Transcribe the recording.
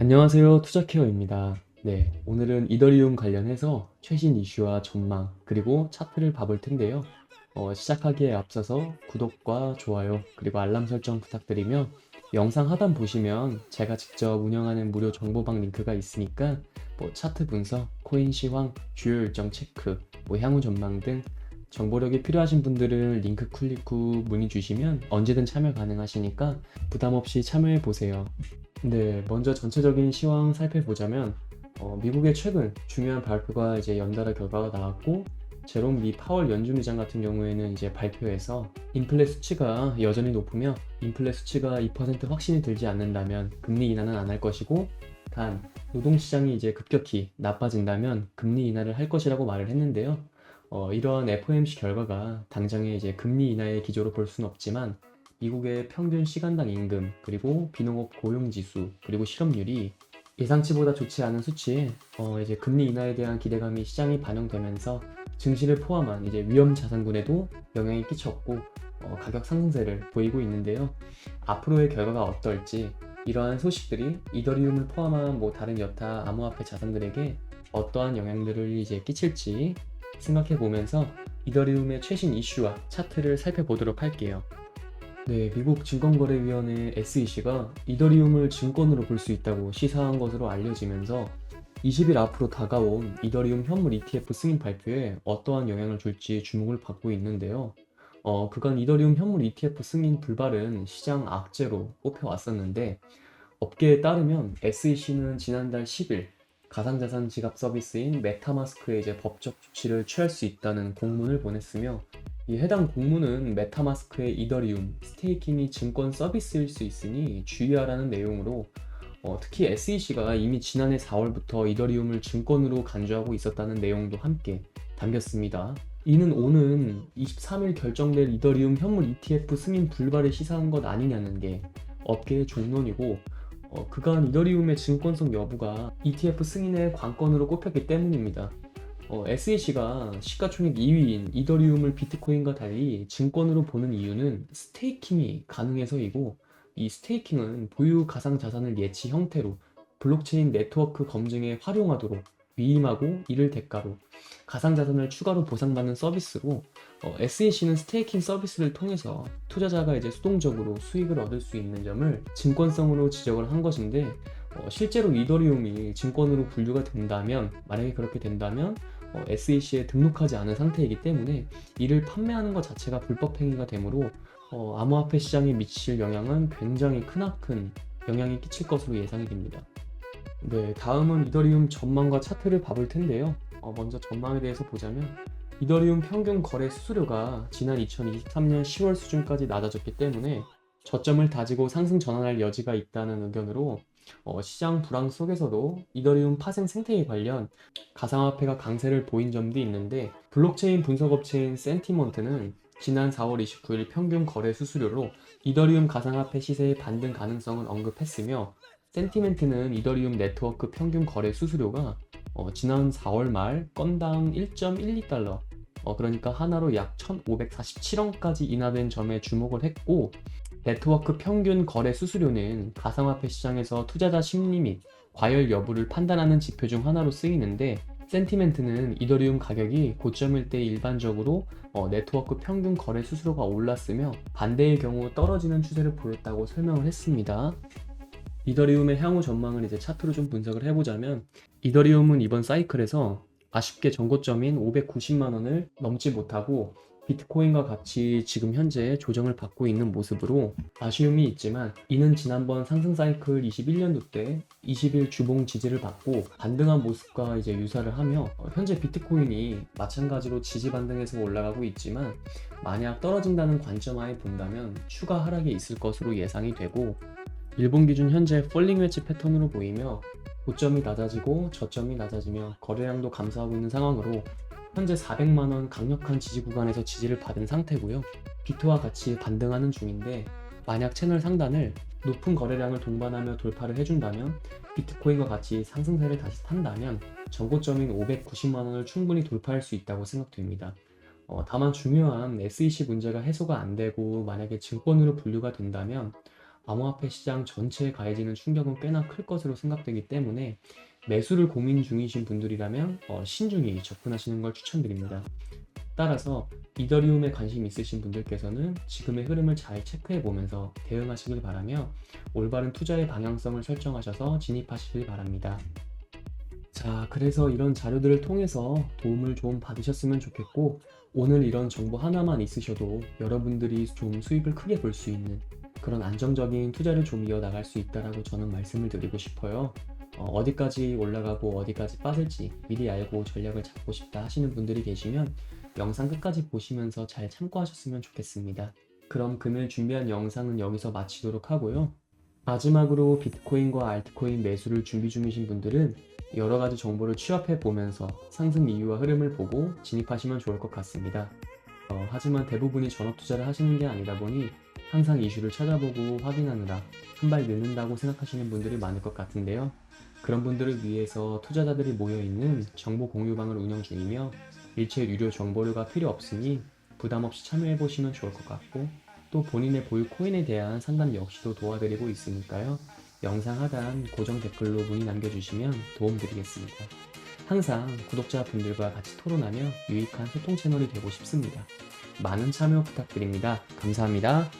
안녕하세요. 투자케어입니다. 네, 오늘은 이더리움 관련해서 최신 이슈와 전망, 그리고 차트를 봐볼 텐데요. 어, 시작하기에 앞서서 구독과 좋아요, 그리고 알람 설정 부탁드리며 영상 하단 보시면 제가 직접 운영하는 무료 정보방 링크가 있으니까 뭐 차트 분석, 코인 시황, 주요 일정 체크, 뭐 향후 전망 등 정보력이 필요하신 분들은 링크 클릭 후 문의 주시면 언제든 참여 가능하시니까 부담 없이 참여해 보세요. 네, 먼저 전체적인 시황 살펴보자면 어, 미국의 최근 중요한 발표가 이제 연달아 결과가 나왔고 제롬 미 파월 연준 의장 같은 경우에는 이제 발표에서 인플레 수치가 여전히 높으며 인플레 수치가 2% 확신이 들지 않는다면 금리 인하는 안 할 것이고 단 노동시장이 이제 급격히 나빠진다면 금리 인하를 할 것이라고 말을 했는데요. 어, 이러한 FOMC 결과가 당장의 이제 금리 인하의 기조로 볼 수는 없지만 미국의 평균 시간당 임금, 그리고 비농업 고용 지수, 그리고 실업률이 예상치보다 좋지 않은 수치에 어, 이제 금리 인하에 대한 기대감이 시장에 반영되면서 증시를 포함한 이제 위험 자산군에도 영향이 끼쳤고 어, 가격 상승세를 보이고 있는데요. 앞으로의 결과가 어떨지 이러한 소식들이 이더리움을 포함한 뭐 다른 여타 암호화폐 자산들에게 어떠한 영향들을 이제 끼칠지 생각해 보면서 이더리움의 최신 이슈와 차트를 살펴보도록 할게요. 네, 미국 증권거래위원회 SEC가 이더리움을 증권으로 볼 수 있다고 시사한 것으로 알려지면서 20일 앞으로 다가온 이더리움 현물 ETF 승인 발표에 어떠한 영향을 줄지 주목을 받고 있는데요. 어, 그간 이더리움 현물 ETF 승인 불발은 시장 악재로 꼽혀왔었는데 업계에 따르면 SEC는 지난달 10일 가상자산 지갑 서비스인 메타마스크에 이제 법적 조치를 취할 수 있다는 공문을 보냈으며 이 해당 공문은 메타마스크의 이더리움 스테이킹이 증권 서비스일 수 있으니 주의하라는 내용으로 어, 특히 SEC가 이미 지난해 4월부터 이더리움을 증권으로 간주하고 있었다는 내용도 함께 담겼습니다. 이는 오는 23일 결정될 이더리움 현물 ETF 승인 불발을 시사한 것 아니냐는 게 업계의 종론이고 어, 그간 이더리움의 증권성 여부가 ETF 승인의 관건으로 꼽혔기 때문입니다. 어, SEC가 시가총액 2위인 이더리움을 비트코인과 달리 증권으로 보는 이유는 스테이킹이 가능해서이고 이 스테이킹은 보유 가상 자산을 예치 형태로 블록체인 네트워크 검증에 활용하도록 위임하고 이를 대가로 가상 자산을 추가로 보상받는 서비스로 어, SEC는 스테이킹 서비스를 통해서 투자자가 이제 수동적으로 수익을 얻을 수 있는 점을 증권성으로 지적을 한 것인데 어, 실제로 이더리움이 증권으로 분류가 된다면 만약에 그렇게 된다면 어, SEC에 등록하지 않은 상태이기 때문에 이를 판매하는 것 자체가 불법 행위가 되므로 어, 암호화폐 시장에 미칠 영향은 굉장히 크나큰 영향이 끼칠 것으로 예상이 됩니다. 네, 다음은 이더리움 전망과 차트를 봐볼 텐데요. 어, 먼저 전망에 대해서 보자면 이더리움 평균 거래 수수료가 지난 2023년 10월 수준까지 낮아졌기 때문에 저점을 다지고 상승 전환할 여지가 있다는 의견으로 어, 시장 불황 속에서도 이더리움 파생 생태계 관련 가상화폐가 강세를 보인 점도 있는데 블록체인 분석업체인 센티먼트는 지난 4월 29일 평균 거래 수수료로 이더리움 가상화폐 시세의 반등 가능성을 언급했으며 센티멘트는 이더리움 네트워크 평균 거래 수수료가 어, 지난 4월 말 건당 1.12달러 어, 그러니까 하나로 약 1,547원까지 인하된 점에 주목을 했고 네트워크 평균 거래 수수료는 가상화폐 시장에서 투자자 심리 및 과열 여부를 판단하는 지표 중 하나로 쓰이는데 센티멘트는 이더리움 가격이 고점일 때 일반적으로 어, 네트워크 평균 거래 수수료가 올랐으며 반대의 경우 떨어지는 추세를 보였다고 설명을 했습니다. 이더리움의 향후 전망을 이제 차트로 좀 분석을 해보자면 이더리움은 이번 사이클에서 아쉽게 전고점인 590만 원을 넘지 못하고 비트코인과 같이 지금 현재 조정을 받고 있는 모습으로 아쉬움이 있지만 이는 지난번 상승 사이클 21년도 때 20일 주봉 지지를 받고 반등한 모습과 이제 유사를 하며 어, 현재 비트코인이 마찬가지로 지지 반등해서 올라가고 있지만 만약 떨어진다는 관점 하에 본다면 추가 하락이 있을 것으로 예상이 되고 일본 기준 현재 폴링 웨지 패턴으로 보이며 고점이 낮아지고 저점이 낮아지며 거래량도 감소하고 있는 상황으로 현재 400만 원 강력한 지지 구간에서 지지를 받은 상태고요. 비트와 같이 반등하는 중인데 만약 채널 상단을 높은 거래량을 동반하며 돌파를 해준다면 비트코인과 같이 상승세를 다시 탄다면 전고점인 590만 원을 충분히 돌파할 수 있다고 생각됩니다. 어, 다만 중요한 SEC 문제가 해소가 안 되고 만약에 증권으로 분류가 된다면 암호화폐 시장 전체에 가해지는 충격은 꽤나 클 것으로 생각되기 때문에 매수를 고민 중이신 분들이라면 어, 신중히 접근하시는 걸 추천드립니다. 따라서 이더리움에 관심 있으신 분들께서는 지금의 흐름을 잘 체크해 보면서 대응하시길 바라며 올바른 투자의 방향성을 설정하셔서 진입하시길 바랍니다. 자, 그래서 이런 자료들을 통해서 도움을 좀 받으셨으면 좋겠고, 오늘 이런 정보 하나만 있으셔도 여러분들이 좀 수익을 크게 볼 수 있는 그런 안정적인 투자를 좀 이어나갈 수 있다라고 저는 말씀을 드리고 싶어요. 어, 디까지 올라가고 어디까지 빠질지 미리 알고 전략을 잡고 싶다 하시는 분들이 계시면 영상 끝까지 보시면서 잘 참고하셨으면 좋겠습니다. 그럼 금일 준비한 영상은 여기서 마치도록 하고요. 마지막으로 비트코인과 알트코인 매수를 준비 중이신 분들은 여러 가지 정보를 취합해 보면서 상승 이유와 흐름을 보고 진입하시면 좋을 것 같습니다. 어, 하지만 대부분이 전업 투자를 하시는 게 아니다 보니 항상 이슈를 찾아보고 확인하느라 한 발 늦는다고 생각하시는 분들이 많을 것 같은데요. 그런 분들을 위해서 투자자들이 모여 있는 정보 공유방을 운영 중이며 일체 유료 정보료가 필요 없으니 부담 없이 참여해 보시면 좋을 것 같고 또 본인의 보유 코인에 대한 상담 역시도 도와드리고 있으니까요. 영상 하단 고정 댓글로 문의 남겨주시면 도움드리겠습니다. 항상 구독자분들과 같이 토론하며 유익한 소통 채널이 되고 싶습니다. 많은 참여 부탁드립니다. 감사합니다.